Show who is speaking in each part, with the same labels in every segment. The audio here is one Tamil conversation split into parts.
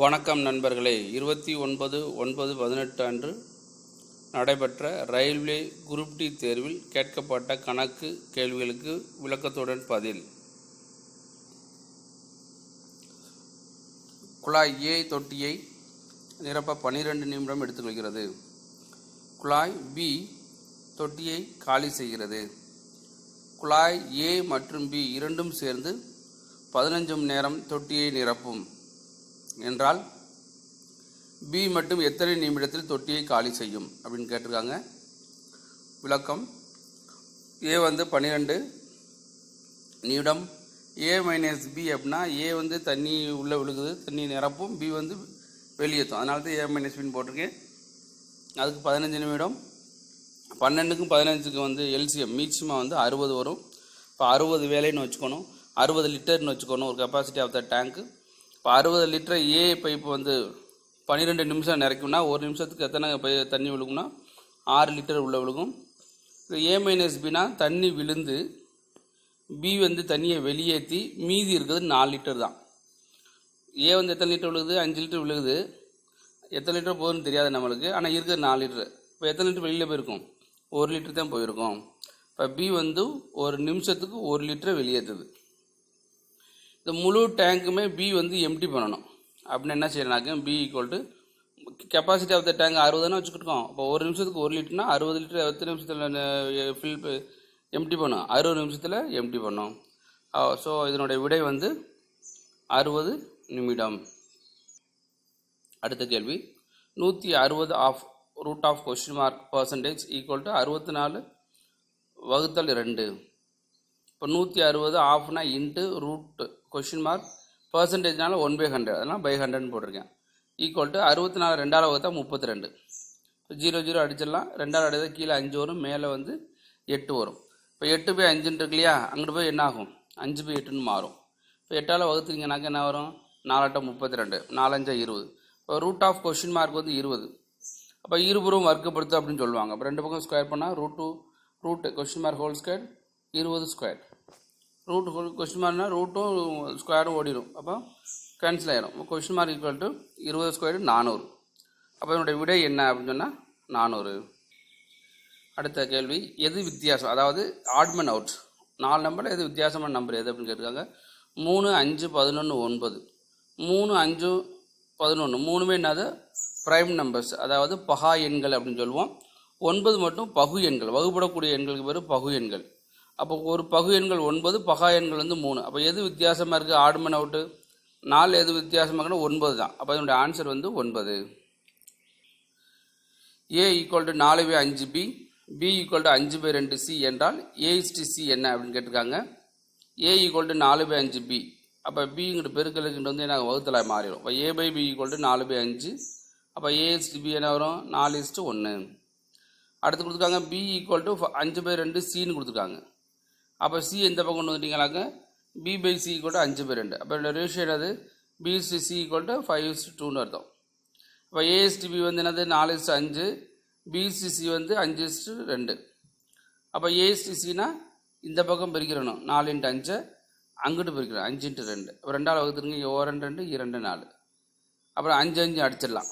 Speaker 1: வணக்கம் நண்பர்களே. இருபத்தி ஒன்பது ஒன்பது பதினெட்டு அன்று நடைபெற்ற ரயில்வே குரூப் டி தேர்வில் கேட்கப்பட்ட கணக்கு கேள்விகளுக்கு விளக்கத்துடன் பதில். குழாய் ஏ தொட்டியை நிரப்ப பன்னிரெண்டு நிமிடம் எடுத்துக்கொள்கிறது. குழாய் பி தொட்டியை காலி செய்கிறது. குழாய் ஏ மற்றும் பி இரண்டும் சேர்ந்து பதினஞ்சு மணி நேரம் தொட்டியை நிரப்பும். என்றால் பி மட்டும் எத்தனை நிமிடத்தில் தொட்டியை காலி செய்யும்? அப்படின்னு கேட்டிருக்காங்க. விளக்கம். ஏ வந்து பன்னிரெண்டு நிமிடம். ஏ மைனஸ் பி அப்படின்னா ஏ வந்து தண்ணி உள்ளே விழுகுது தண்ணி நிரப்பும். பி வந்து வெளியேற்றும். அதனால தான் ஏ மைனஸ் பின்னு போட்டிருக்கேன். அதுக்கு பதினஞ்சு நிமிடம். பன்னெண்டுக்கும் பதினஞ்சுக்கு வந்து எல்சிஎம் மீச்சியமாக வந்து அறுபது வரும். இப்போ அறுபது வேலைன்னு வச்சுக்கணும். அறுபது லிட்டர்னு வச்சுக்கணும். ஒரு கெப்பாசிட்டி ஆஃப் த டேங்க்கு இப்போ அறுபது லிட்டர் ஏ பைப் வந்து பன்னிரெண்டு நிமிஷம் நிறைக்கும்னா ஒரு நிமிஷத்துக்கு எத்தனை பை தண்ணி விழுகும்னா ஆறு லிட்டர் உள்ளே விழுகும். ஏ மைனஸ் பினா தண்ணி விழுந்து பி வந்து தண்ணியை வெளியேற்றி மீதி இருக்கிறது நாலு லிட்டர் தான். ஏ வந்து எத்தனை லிட்டர் விழுகுது? அஞ்சு லிட்டர் விழுகுது. எத்தனை லிட்டர் போகுதுன்னு தெரியாது நம்மளுக்கு ஆனால் இருக்கிறது நாலு லிட்டர். இப்போ எத்தனை லிட்டர் வெளியில் போயிருக்கும்? ஒரு லிட்டர் தான் போயிருக்கும். இப்போ பி வந்து ஒரு நிமிஷத்துக்கு ஒரு லிட்டரை வெளியேற்றுது. இந்த முழு டேங்க்குமே பி வந்து எம்டி பண்ணணும். அப்படின்னு என்ன செய்யணும்னாக்க P equal to capacity of the tank அறுபதுன்னு வச்சுக்கிட்டோம் இப்போ ஒரு நிமிஷத்துக்கு ஒரு லிட்டர்னா அறுபது லிட்டர் எத்தனை நிமிஷத்தில் ஃபில் எம்டி பண்ணும்? அறுபது நிமிஷத்தில் எம்டி பண்ணும். ஸோ இதனுடைய விடை வந்து அறுபது நிமிடம். அடுத்த கேள்வி. நூற்றி அறுபது of root of question mark percentage equal to அறுபத்தி நாலு வகுத்தல் ரெண்டு இப்போ நூற்றி அறுபது ஆஃப்னா இன்ட்டு ரூட் கொஷின் மார்க் பர்சன்டேஜ்னால ஒன் பை ஹண்ட்ரட் அதெல்லாம் பை ஹண்ட்ரட்னு போட்டிருக்கேன். ஈக்குவல் டு அறுபத்தி நாலு ரெண்டாவது வகுத்தா முப்பத்தி ரெண்டு ஜீரோ ஜீரோ அடிச்சிடலாம். ரெண்டாவது அடித்தா கீழே அஞ்சு வரும். மேலே வந்து எட்டு வரும். இப்போ எட்டு பை அஞ்சுன்னு இருக்கு இல்லையா? அங்கிட்டு போய் என்ன ஆகும்? அஞ்சு பை எட்டுன்னு மாறும். இப்போ எட்டால் வகுத்துறீங்கனாக்க என்ன வரும்? நாலாட்டம் முப்பத்தி ரெண்டு நாலஞ்சா இருபது. இப்போ ரூட் ஆஃப் கொஷின் மார்க் வந்து இருபது. அப்போ இருபுறம் வர்க்கப்படுத்து அப்படின்னு சொல்லுவாங்க. அப்போ ரெண்டு பக்கம் ஸ்கொயர் பண்ணால் root two root question mark whole square இருபது square root whole question mark ரூட்டும் ஸ்கொயரும் ஓடிடும் அப்போ கேன்சல் ஆகிடும் கொஸ்டின் மார்க் ஈக்குவல் டு இருபது ஸ்கொயர் நானூறு. அப்போ என்னுடைய விடை என்ன அப்படின்னு சொன்னால் நானூறு. அடுத்த கேள்வி எது வித்தியாசம்? அதாவது ஆட்மன் அவுட் நாலு நம்பரில் எது வித்தியாசமான நம்பர் எது அப்படின்னு கேட்டிருக்காங்க? மூணு அஞ்சு பதினொன்று ஒன்பது. மூணு அஞ்சு பதினொன்று மூணுமே என்னது? ப்ரைம் நம்பர்ஸ் அதாவது பகா எண்கள் அப்படின்னு சொல்லுவோம். ஒன்பது மட்டும் பகு எண்கள். வகுப்படக்கூடிய எண்களுக்கு பேர் பகு எண்கள். அப்போ ஒரு பகு எண்கள் ஒன்பது பகா எண்கள் வந்து மூணு. அப்போ எது வித்தியாசமாக இருக்குது ஆடுமன் அவுட்டு நாலு எது வித்தியாசமாக இருக்குன்னா ஒன்பது தான். அப்போ அதனுடைய ஆன்சர் வந்து ஒன்பது. ஏ ஈக்குவல் டு நாலு பை அஞ்சு பி பி ஈக்குவல் டு அஞ்சு பை ரெண்டு சி என்றால் ஏ சி என்ன அப்படின்னு கேட்டிருக்காங்க. ஏ ஈக்குவல் டு நாலு பை அஞ்சு பி அப்போ பிங்கிட்ட பெருக்கலுக்கிட்ட வந்து என்ன வகுத்தலாக மாறிடும். அப்போ A by B equal to நாலு பை அஞ்சு. அப்போ ஏ பி என்ன வரும்? நாலு இஸ்ட்டு ஒன்று அடுத்து கொடுத்துருக்காங்க பி ஈக்குவல் டு அஞ்சு பை ரெண்டு சின்னு கொடுத்துருக்காங்க. அப்போ சி எந்த பக்கம் கொண்டு வந்துட்டீங்களாக்க பி பை சி ஈக்குவல் அஞ்சு பை ரெண்டு. அப்போ இந்த ரேஷியோ என்னது? B C C equal to five is டூன்னு அர்த்தம். இப்போ ஏஎஸ்டிபி வந்து என்னது? நாலு இஸ்ட்டு அஞ்சு. பிசிசி வந்து அஞ்சு இஸ்ட்டு ரெண்டு. அப்போ ஏஎஸ்டிசினா இந்த பக்கம் பிரிக்கிறணும். நாலு இன்ட்டு அஞ்சை அங்கிட்டு பிரிக்கிறோம். அஞ்சு இன்ட்டு ரெண்டு. அப்போ ரெண்டாவது வகுத்துருங்க. இங்கே ஓ ரெண்டு ரெண்டு இரண்டு நாலு. அப்புறம் அஞ்சு அஞ்சு அடிச்சிடலாம்.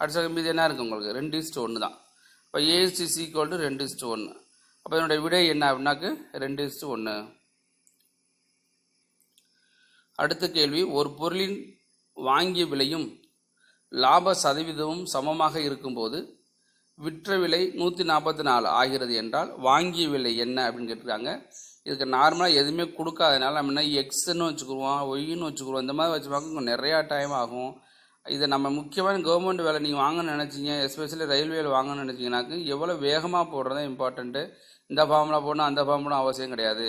Speaker 1: அடிச்சா மீது என்ன இருக்குது உங்களுக்கு? ரெண்டு இஸ்ட்டு ஒன்று தான் இப்போ A is to C equal to ரெண்டு இஸ்ட்டு ஒன்று அப்போ என்னுடைய விடை என்ன அப்படின்னாக்கு ரெண்டு இஸ்டு ஒன்று அடுத்த கேள்வி ஒரு பொருளின் வாங்கிய விலையும் லாப சதவீதமும் சமமாக இருக்கும்போது விற்ற விலை நூற்றி நாற்பத்தி நாலு ஆகிறது என்றால் வாங்கிய விலை என்ன அப்படின்னு கேட்டிருக்காங்க. இதுக்கு நார்மலாக எதுவுமே கொடுக்காதனால நம்ம என்ன எக்ஸ்ன்னு வச்சுக்குருவோம் ஒய்ன்னு வச்சுக்குருவோம் இந்த மாதிரி வச்சு பார்க்க நிறையா டைம் ஆகும். இதை நம்ம முக்கியமான கவர்மெண்ட் வேலை நீங்கள் வாங்கணும்னு நினச்சிங்க எஸ்பெஷலி ரயில்வேல வாங்கணும்னு நினச்சிங்கனாக்கு எவ்வளோ வேகமாக போடுறது இம்பார்ட்டண்ட்டு இந்த ஃபார்ம்லாம் போடணும் அந்த ஃபார்ம்லாம் அவசியம் கிடையாது.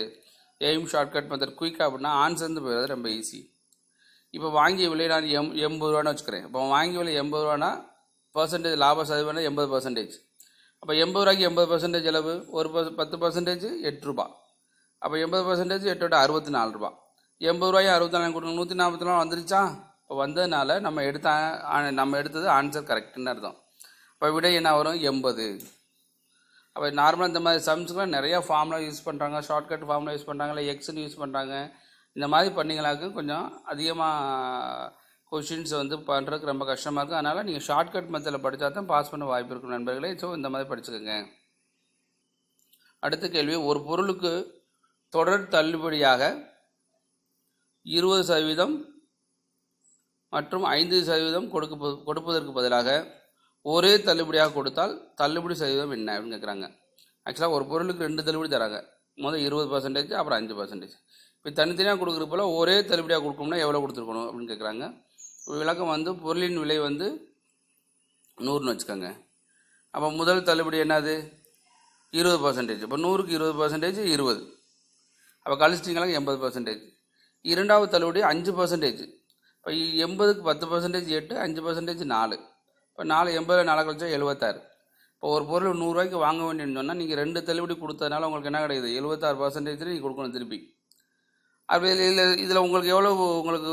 Speaker 1: எய்ம் ஷார்ட்கட் மெத்தட் குயிக்காக அப்படின்னா ஆன்சர்ந்து போயிடுறது ரொம்ப ஈஸி இப்போ வாங்கிய விலை நான் எம் எண்பது ரூபான்னு வச்சுக்கிறேன். இப்போ வாங்கிய விலை எண்பது ரூபானா பர்சன்டேஜ் லாப சதவீதம் எண்பது பர்சன்டேஜ் அப்போ எண்பது ரூபாய்க்கு எண்பது பர்சன்டேஜ் அளவு ஒரு பஸ் பத்து பர்சன்டேஜ் எட்டு ரூபா. அப்போ எண்பது பர்சன்டேஜ் எட்டோட அறுபத்தி நாலு ரூபா. எண்பது ரூபாயும் அறுபத்தி நாலு கொடுக்கணும் நூற்றி நாற்பத்தி நாலு வந்துருச்சா? வந்ததுனால நம்ம எடுத்த நம்ம எடுத்தது ஆன்சர் கரெக்டுன்னு அர்த்தம். இப்போ விடை என்ன வரும்? எண்பது. அப்போ நார்மலாக இந்த மாதிரி சம்ஸ்க்குலாம் நிறையா ஃபார்முலா யூஸ் பண்ணுறாங்க ஷார்ட்கட் ஃபார்முலா யூஸ் பண்ணுறாங்க இல்லை எக்ஸ்னு யூஸ் பண்ணுறாங்க இந்த மாதிரி பண்ணிங்களாக்க கொஞ்சம் அதிகமாக கொஷின்ஸ் வந்து பண்ணுறதுக்கு ரொம்ப கஷ்டமாக இருக்குது அதனால் நீங்கள் ஷார்ட்கட் மெத்தடில் படித்தா தான் பாஸ் பண்ண வாய்ப்பு இருக்கும் நண்பர்களே. ஸோ இந்த மாதிரி படிச்சுக்கோங்க. அடுத்த கேள்வி. ஒரு பொருளுக்கு தொடர் தள்ளுபடியாக இருபது சதவீதம் மற்றும் ஐந்து சதவீதம் கொடுக்க கொடுப்பதற்கு பதிலாக ஒரே தள்ளுபடியாக கொடுத்தால் தள்ளுபடி சதவீதம் என்ன அப்படின்னு கேட்குறாங்க ஆக்சுவலாக ஒரு பொருளுக்கு ரெண்டு தள்ளுபடி தராங்க. முதல் இருபது பர்சன்டேஜ் அப்புறம் அஞ்சு பர்சன்டேஜ் இப்போ தனித்தனியாக கொடுக்குறப்பல ஒரே தள்ளுபடியாக கொடுக்கணும்னா எவ்வளோ கொடுத்துருக்கணும் அப்படின்னு கேட்குறாங்க விளக்கம் வந்து பொருளின் விலை வந்து நூறுன்னு வச்சுக்கோங்க. அப்போ முதல் தள்ளுபடி என்னது? இருபது பர்சன்டேஜ் இப்போ நூறுக்கு இருபது பர்சன்டேஜ் இருபது. அப்போ கழிச்சிட்டிங்களா எண்பது பர்சன்டேஜ் இரண்டாவது தள்ளுபடி அஞ்சு பர்சன்டேஜ் இப்போ எண்பதுக்கு பத்து பர்சன்டேஜ் எட்டு அஞ்சு பர்சன்டேஜ் நாலு. இப்போ நாலு எண்பதில் நாலு கழிச்சா எழுபத்தாறு இப்போ ஒரு பொருள் நூறுரூவாய்க்கு வாங்க வேண்டியன்னு சொன்னால் நீங்கள் ரெண்டு தள்ளுபடி கொடுத்ததுனால உங்களுக்கு என்ன கிடையாது எழுபத்தாறு பர்சன்டேஜ் நீங்கள் கொடுக்கணும் திருப்பி. அப்படி இதில் இதில் உங்களுக்கு எவ்வளோ உங்களுக்கு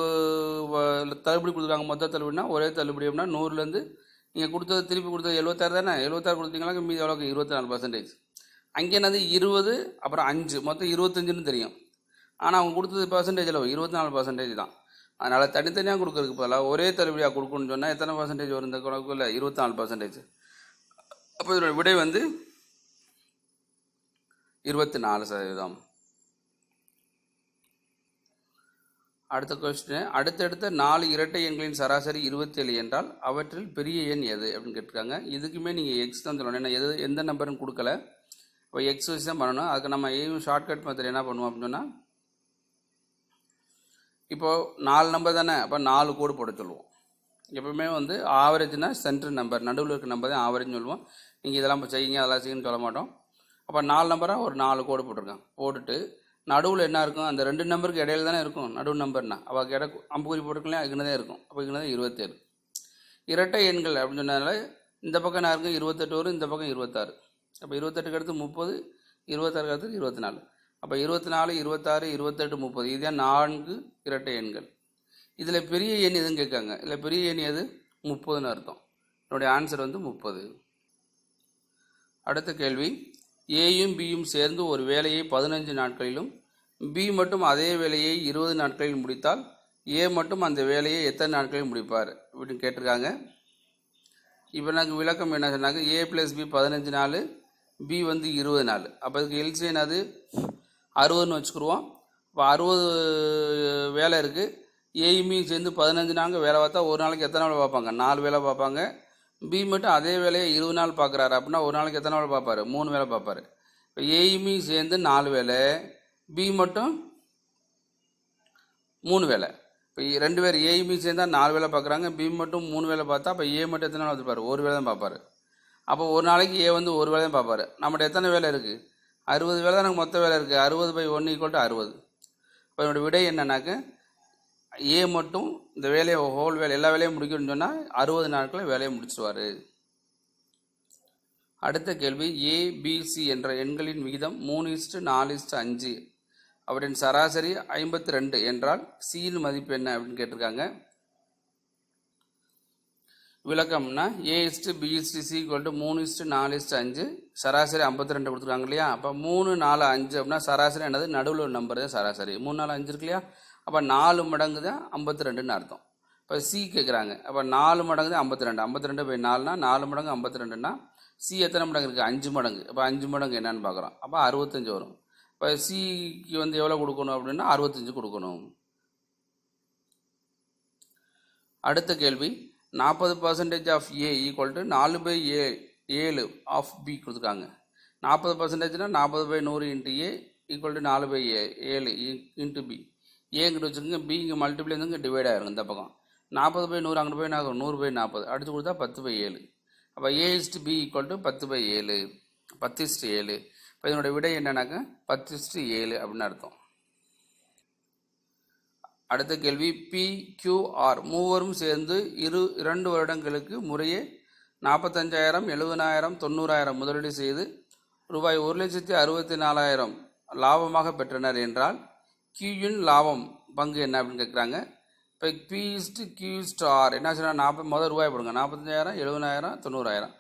Speaker 1: வ- தள்ளுபடி கொடுத்துருக்காங்க? மொத்த தள்ளுபடினா ஒரே தள்ளுபடி அப்படின்னா நூறுலேருந்து நீங்கள் கொடுத்தது திருப்பி கொடுத்தது எழுபத்தாறு தானே? எழுபத்தாறு கொடுத்தீங்களா மீதி எவ்வளோக்கு இருபத்தி நாலு பர்சன்டேஜ் அங்கே என்னது? இருபது அப்புறம் அஞ்சு. மொத்தம் இருபத்தஞ்சுன்னு தெரியும். ஆனால் அவங்க கொடுத்தது பர்சன்டேஜ் அளவு இருபத்தி நாலு பர்சன்டேஜ் தான். அதனால் தனித்தனியாக கொடுக்குறதுக்கு பதிலாக ஒரே தள்ளுபடியாக கொடுக்கணும்னு சொன்னால் எத்தனை பர்சன்டேஜ் வரும் இந்த கணக்குல இருபத்தி நாலு பர்சன்டேஜ் அப்போ இதோட விடை வந்து இருபத்தி நாலு சதவீதம். அடுத்த கொஸ்டின் அடுத்தடுத்த நாலு இரட்டை எண்களின் சராசரி இருபத்தேழு என்றால் அவற்றில் பெரிய எண் எது அப்படின்னு கேட்டிருக்காங்க. இதுக்குமே நீங்கள் எக்ஸ் தான் சொல்லணும். ஏன்னா எது எந்த நம்பர்னு கொடுக்கல. இப்போ எக்ஸ் வச்சு தான் பண்ணணும். அதுக்கு நம்ம ஏயும் ஷார்ட்கட் மெத்தட் என்ன பண்ணுவோம் அப்படின்னு சொன்னால் இப்போது நாலு நம்பர் தானே? அப்போ நாலு கோடு போட சொல்லுவோம். எப்பவுமே வந்து ஆவரேஜ்னா சென்டர் நம்பர் நடுவில் இருக்க நம்பர் தான் ஆவரேஜ்னு சொல்லுவோம். நீங்கள் இதெல்லாம் இப்போ செய்யுங்க அதெல்லாம் செய்யுங்கன்னு சொல்ல மாட்டோம். அப்போ நாலு நம்பராக ஒரு நாலு கோடு போட்டிருக்கேன் போட்டுட்டு நடுவில் என்ன இருக்கும்? அந்த ரெண்டு நம்பருக்கு இடையில தானே இருக்கும் நடுவு நம்பர்னா அவள் இட அம்புக்குறி போட்டுக்கலாம் இங்கே தான் இருக்கும். அப்போ இங்கே தான் இருபத்தேழு. இரட்டை எண்கள் அப்படின்னு சொன்னதுனால இந்த பக்கம் என்ன இருக்கும் இருபத்தெட்டு வரும் இந்த பக்கம் இருபத்தாறு. அப்போ இருபத்தெட்டுக்கு அடுத்து முப்பது இருபத்தாறுக்கு அடுத்து இருபத்தி நாலு. அப்போ இருபத்தி நாலு இருபத்தாறு இருபத்தெட்டு முப்பது. இதுதான் நான்கு இரட்டை எண்கள். இதில் பெரிய எண் எதுன்னு கேட்காங்க. இதில் பெரிய எண் எது? முப்பதுன்னு அர்த்தம். என்னுடைய ஆன்சர் வந்து முப்பது. அடுத்த கேள்வி. ஏயும் பியும் சேர்ந்து ஒரு வேலையை பதினஞ்சு நாட்களிலும் பி மட்டும் அதே வேலையை இருபது நாட்களில் முடித்தால் ஏ மட்டும் அந்த வேலையை எத்தனை நாட்களில் முடிப்பார்? அப்படின்னு கேட்டிருக்காங்க. இப்போ நாங்கள் விளக்கம் என்ன சொன்னாங்க? ஏ ப்ளஸ் பி பதினஞ்சு நாள் பி வந்து இருபது நாள். அப்போ அதுக்கு எல்சி அது? அறுபதுன்னு வச்சுக்கிருவோம். இப்போ அறுபது வேலை இருக்குது ஏயுமே சேர்ந்து பதினஞ்சு நாங்கள் வேலை பார்த்தா ஒரு நாளைக்கு எத்தனை வேலை பார்ப்பாங்க? நாலு வேலை பார்ப்பாங்க. பி மட்டும் அதே வேலையை இருபது நாள் பார்க்குறாரு அப்படின்னா ஒரு நாளைக்கு எத்தனை வேலை பார்ப்பாரு? மூணு வேலை பார்ப்பாரு. இப்போ ஏயுமே சேர்ந்து நாலு வேலை பி மட்டும் மூணு வேலை. இப்போ ரெண்டு பேர் ஏயுமே சேர்ந்தால் நாலு வேலை பார்க்குறாங்க. பி மட்டும் மூணு வேலை பார்த்தா அப்போ ஏ மட்டும் எத்தனை வேலை பார்ப்பாரு ஒரு வேலை தான் பார்ப்பாரு. அப்போ ஒரு நாளைக்கு ஏ வந்து ஒரு வேலை தான் பார்ப்பாரு. நம்மகிட்ட எத்தனை வேலை இருக்குது அறுபது வேலை தான் எனக்கு மொத்த வேலை இருக்குது அறுபது பை ஒன்று ஈக்குவல் டு அறுபது. இப்போ என்னோடய விடை என்னன்னாக்க ஏ மட்டும் இந்த வேலையை ஹோல் வேலை எல்லா வேலையும் முடிக்கணும்னு சொன்னால் அறுபது நாட்களில் வேலையை முடிச்சிடுவார் அடுத்த கேள்வி ஏபிசி என்ற எண்களின் விகிதம் மூணு இஸ்ட்டு நாலு இஸ்ட்டு அஞ்சு. அவற்றின் சராசரி ஐம்பத்தி ரெண்டு என்றால் சியின் மதிப்பு என்ன அப்படின்னு கேட்டிருக்காங்க. விளக்கம்னா A is to B is to C equal to மூணு இஸ்ட்டு நாலு இஸ்ட்டு அஞ்சு. சராசரி ஐம்பத்தி ரெண்டு கொடுத்துருக்காங்க இல்லையா? அப்போ மூணு நாலு அஞ்சு அப்படின்னா சராசரி என்னது? நடுவில் ஒரு நம்பர் தான் சராசரி. மூணு நாலு அஞ்சு இருக்கு இல்லையா? அப்போ நாலு மடங்கு தான் ஐம்பத்தி ரெண்டுன்னு அர்த்தம். இப்போ சி கேட்குறாங்க அப்போ நாலு மடங்கு தான் ஐம்பத்தி ரெண்டு ஐம்பத்தி ரெண்டு பை நாலுனா நாலு மடங்கு ஐம்பத்தி ரெண்டுனா சி எத்தனை மடங்கு இருக்குது அஞ்சு மடங்கு. இப்போ அஞ்சு மடங்கு என்னன்னு பார்க்குறோம். அப்போ அறுபத்தஞ்சு வரும். இப்போ சிக்கு வந்து எவ்வளோ கொடுக்கணும் அப்படின்னா அறுபத்தஞ்சு கொடுக்கணும். அடுத்த கேள்வி. நாற்பது percentage of A equal to நாலு பை ஏ ஏழு ஆஃப் பி கொடுத்துருக்காங்க. நாற்பது பர்சன்டேஜ்னா நாற்பது பை நூறு இன்ட்டு ஏ ஈக்குவல் டு நாலு பை ஏ ஏழு இன்ட்டு பி ஏங்கிட்ட வச்சுருங்க பி இங்கே மல்டிப்ளை இங்கே டிவைட் ஆகிருங்க இந்த பக்கம். நாற்பது பை நூறு அங்கிட்டு போய் என்ன நூறு பை நாற்பது. அடுத்து கொடுத்தா பத்து பை ஏழு. அப்போ A is to B equal to பத்து பை ஏழு. பத்து இஸ்டு ஏழு. இப்போ இதனுடைய விடை என்னன்னாக்க பத்து இஸ்டு ஏழு அப்படின்னு அர்த்தம். அடுத்த கேள்வி பி கியூஆர் மூவரும் சேர்ந்து இரு இரண்டு வருடங்களுக்கு முறையே நாற்பத்தஞ்சாயிரம் எழுபதாயிரம் தொண்ணூறாயிரம் முதலீடு செய்து ரூபாய் ஒரு லட்சத்தி அறுபத்தி நாலாயிரம் லாபமாக பெற்றனர் என்றால் கியூயின் லாபம் பங்கு என்ன அப்படின்னு கேட்குறாங்க. இப்போ பி இஸ்டு கியூ ஆர் என்ன சொன்னால் நாற்பது முதல் ரூபாய் போடுங்க. நாற்பத்தஞ்சாயிரம் எழுபதாயிரம் தொண்ணூறாயிரம்.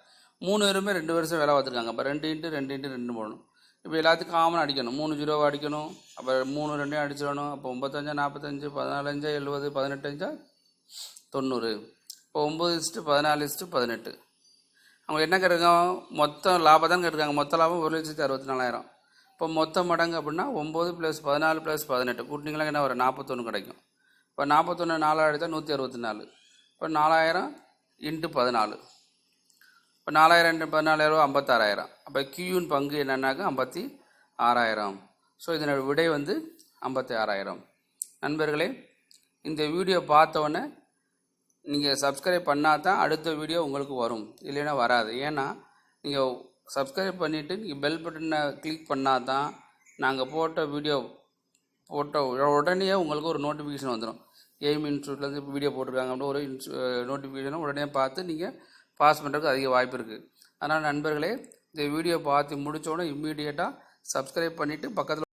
Speaker 1: மூணு பேருமே ரெண்டு வருஷம் வேலை பார்த்துருக்காங்க. அப்போ ரெண்டு இன்ட்டு ரெண்டு இன்ட்டு ரெண்டு போடணும். இப்போ எல்லாத்துக்கும் காமன் அடிக்கணும். மூணு ஜீரோவை அடிக்கணும். அப்போ மூணு ரெண்டையும் அடிச்சிடணும். அப்போ ஒம்பத்தஞ்சா நாற்பத்தஞ்சு பதினாலஞ்சா எழுபது பதினெட்டஞ்சா தொண்ணூறு. இப்போ ஒம்பது இஸ்ட்டு பதினாலு இஸ்ட்டு பதினெட்டு. அவங்க என்ன கேட்டிருக்காங்க? மொத்தம் லாபம் தான் கேட்டிருக்காங்க. மொத்த லாபம் ஒரு லட்சத்தி அறுபத்தி நாலாயிரம் இப்போ மொத்த மடங்கு அப்படின்னா ஒம்பது ப்ளஸ் பதினாலு ப்ளஸ் பதினெட்டு. கூட்டினீங்களா என்ன ஒரு நாற்பத்தொன்று கிடைக்கும். இப்போ நாற்பத்தொன்று நாலாயிரத்தி நூற்றி அறுபத்தி நாலு இப்போ நாலாயிரம் இன்ட்டு பதினாலு. இப்போ நாலாயிரம் இன்ட்டு பதினாலாயிரம் ஐம்பத்தாறாயிரம். அப்போ கியூன் பங்கு என்னன்னாக்கா? ஐம்பத்தி ஆறாயிரம் ஸோ இதனோட விடை வந்து ஐம்பத்தி ஆறாயிரம் நண்பர்களே இந்த வீடியோ பார்த்தோன்னே நீங்கள் சப்ஸ்கிரைப் பண்ணால் தான் அடுத்த வீடியோ உங்களுக்கு வரும். இல்லைன்னா வராது. ஏன்னா நீங்கள் சப்ஸ்கிரைப் பண்ணிவிட்டு நீங்கள் பெல் பட்டனை கிளிக் பண்ணால் தான் நாங்கள் போட்ட வீடியோ போட்ட உடனே உங்களுக்கு ஒரு நோட்டிஃபிகேஷன் வந்துடும் எய்ம் இன்ஸ்டியூட்லேருந்து வீடியோ போட்டிருக்காங்க அப்படின்னு ஒரு நோட்டிஃபிகேஷனை உடனே பார்த்து நீங்கள் பாஸ் பண்ணுறதுக்கு அதிக வாய்ப்பு இருக்குது அதனால் நண்பர்களே இந்த வீடியோ பார்த்து முடித்தோடனே இம்மீடியட்டாக சப்ஸ்கிரைப் பண்ணிவிட்டு பக்கத்தில்